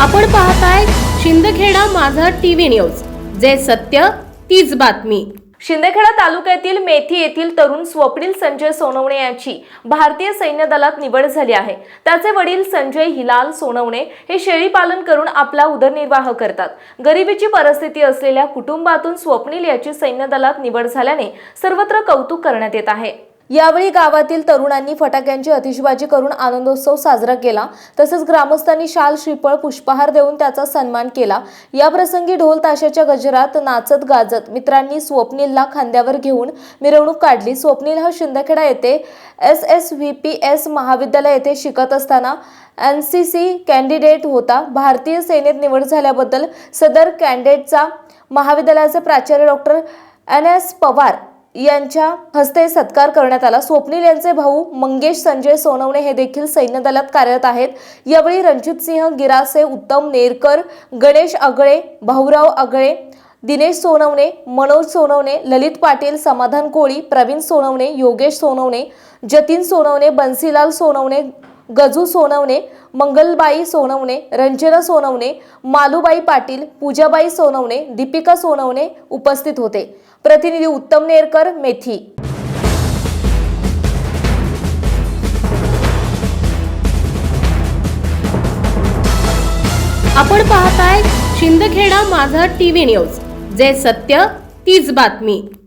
आपण पाहताय शिंदखेडा माझा टीव्ही न्यूज. जे सत्य तीच बातमी. शिंदखेडा तालुक्यातील मेथी येथील तरुण स्वप्नील संजय सोनवणे यांची भारतीय सैन्य दलात निवड झाली आहे. त्याचे वडील संजय हिलाल सोनवणे हे शेळी पालन करून आपला उदरनिर्वाह करतात. गरिबीची परिस्थिती असलेल्या कुटुंबातून स्वप्नील याची सैन्य दलात निवड झाल्याने सर्वत्र कौतुक करण्यात येत आहे. यावेळी गावातील तरुणांनी फटाक्यांची अतिशबाजी करून आनंदोत्सव साजरा केला. तसंच ग्रामस्थांनी शाल श्रीफळ पुष्पहार देऊन त्याचा सन्मान केला. या प्रसंगी ढोल ताशाच्या गजरात नाचत गाजत मित्रांनी स्वप्नीलला खांद्यावर घेऊन मिरवणूक काढली. स्वप्नील हा शिंदखेडा येथे S S V P S महाविद्यालय येथे शिकत असताना एन सी सी कॅन्डिडेट होता. भारतीय सेनेत निवड झाल्याबद्दल सदर कॅन्डिडेटचा महाविद्यालयाचे प्राचार्य डॉक्टर एन एस पवार यांच्या हस्ते सत्कार करण्यात आला. स्वप्नील यांचे भाऊ मंगेश संजय सोनवणे हे देखील सैन्य दलात कार्यरत आहेत. यावेळी रणजित सिंह गिरासे उत्तम नेरकर गणेश आगळे भाऊराव आगळे दिनेश सोनवणे मनोज सोनवणे ललित पाटील समाधान कोळी प्रवीण सोनवणे योगेश सोनवणे जतीन सोनवणे बन्सीलाल सोनवणे गजू सोनवणे मंगलबाई सोनवणे रंजना सोनवणे मालूबाई पाटील पूजाबाई सोनवणे दीपिका सोनवणे उपस्थित होते. प्रतिनिधी उत्तम नेरकर मेथी. आपण पाहताय शिंदखेडा माझा टीव्ही न्यूज. जे सत्य तीच बातमी.